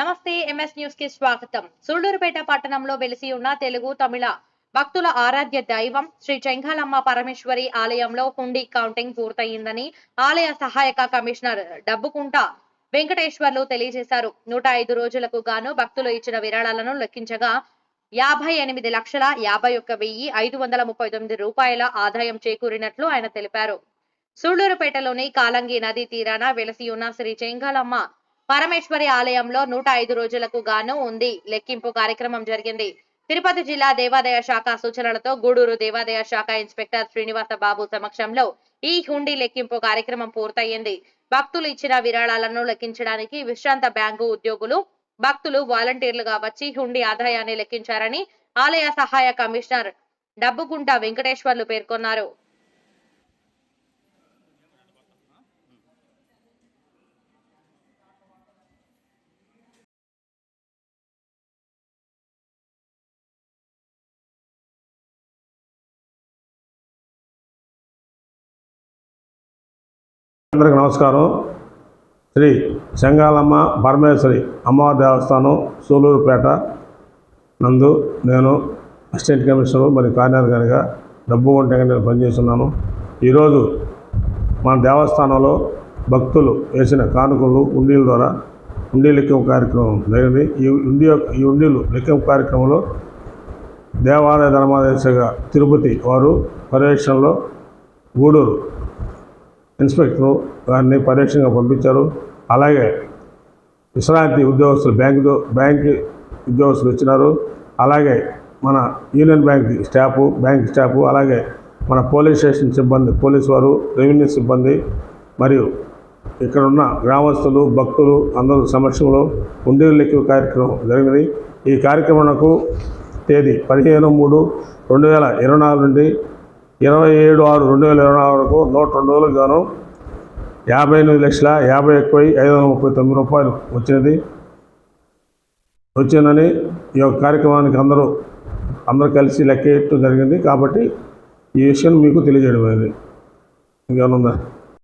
MS న్యూస్కి స్వాగతం. సూళ్ళూరుపేట పట్టణంలో వెలిసి ఉన్న తెలుగు తమిళ భక్తుల ఆరాధ్య దైవం శ్రీ చెంగాలమ్మ పరమేశ్వరి ఆలయంలో హుండీ కౌంటింగ్ పూర్తయిందని ఆలయ సహాయక కమిషనర్ డబ్బుకుంట వెంకటేశ్వర్లు తెలియజేశారు. నూట ఐదు రోజులకు గాను భక్తులు ఇచ్చిన విరాళాలను లెక్కించగా యాభై ఎనిమిది లక్షల యాభై ఒక్క వెయ్యి ఐదు వందల ముప్పై తొమ్మిది రూపాయల ఆదాయం చేకూరినట్లు ఆయన తెలిపారు. సూళ్ళూరుపేటలోని కాలంగి నదీ తీరాన వెలసి ఉన్న శ్రీ చెంగాలమ్మ పరమేశ్వరి ఆలయంలో నూట ఐదు రోజులకు గాను ఉంది లెక్కింపు కార్యక్రమం జరిగింది. తిరుపతి జిల్లా దేవాదాయ శాఖ సూచనలతో గూడూరు దేవాదాయ శాఖ ఇన్స్పెక్టర్ శ్రీనివాస బాబు సమక్షంలో ఈ హుండీ లెక్కింపు కార్యక్రమం పూర్తయింది. భక్తులు ఇచ్చిన విరాళాలను లెక్కించడానికి విశ్రాంత బ్యాంకు ఉద్యోగులు భక్తులు వాలంటీర్లుగా వచ్చి హుండీ ఆదాయాన్ని లెక్కించారని ఆలయ సహాయ కమిషనర్ డబ్బుగుంట వెంకటేశ్వర్లు పేర్కొన్నారు. అందరికి నమస్కారం. శ్రీ చెంగాలమ్మ పరమేశ్వరి అమ్మవారి దేవస్థానం సూలూరుపేట నందు నేను అసిస్టెంట్ కమిషనర్ మరియు కార్యాధికారిగా డబ్బు వంటగా నేను పనిచేస్తున్నాను. ఈరోజు మన దేవస్థానంలో భక్తులు వేసిన కానుకలు ఉండీల ద్వారా ఉండి లెక్కింపు కార్యక్రమం జరిగింది. ఈ ఉండి ఈ ఉండీలు లెక్కింపు కార్యక్రమంలో దేవాలయ ధర్మాదేశగా తిరుపతి వారు పర్యవేక్షణలో గూడూరు ఇన్స్పెక్టర్ గారిని పర్యవేక్షణగా పంపించారు. అలాగే విశ్రాంతి ఉద్యోగస్తులు బ్యాంకు బ్యాంక్ ఉద్యోగస్తులు వచ్చినారు. అలాగే మన union bank staff bank staff అలాగే మన పోలీస్ స్టేషన్ సిబ్బంది పోలీస్ వారు రెవెన్యూ సిబ్బంది మరియు ఇక్కడ ఉన్న గ్రామస్తులు భక్తులు అందరూ సమక్షంలో ఉండేరు లెక్కింపు కార్యక్రమం జరిగింది ఈ కార్యక్రమంకు తేదీ పదిహేను మూడు రెండు వేల ఇరవై నాలుగు నుండి ఇరవై ఏడు ఆరు రెండు వేల ఇరవై నాలుగు వరకు నూట రెండు రోజులకు గాను యాభై ఎనిమిది లక్షల యాభై ఎక్కువ ఐదు వందల ముప్పై తొమ్మిది రూపాయలు వచ్చినది. వచ్చిందని ఈ యొక్క కార్యక్రమానికి అందరూ అందరూ కలిసి లెక్కేయటం జరిగింది కాబట్టి ఈ విషయం మీకు తెలియజేయడం అనేది ఇంకేమైనా ఉందా?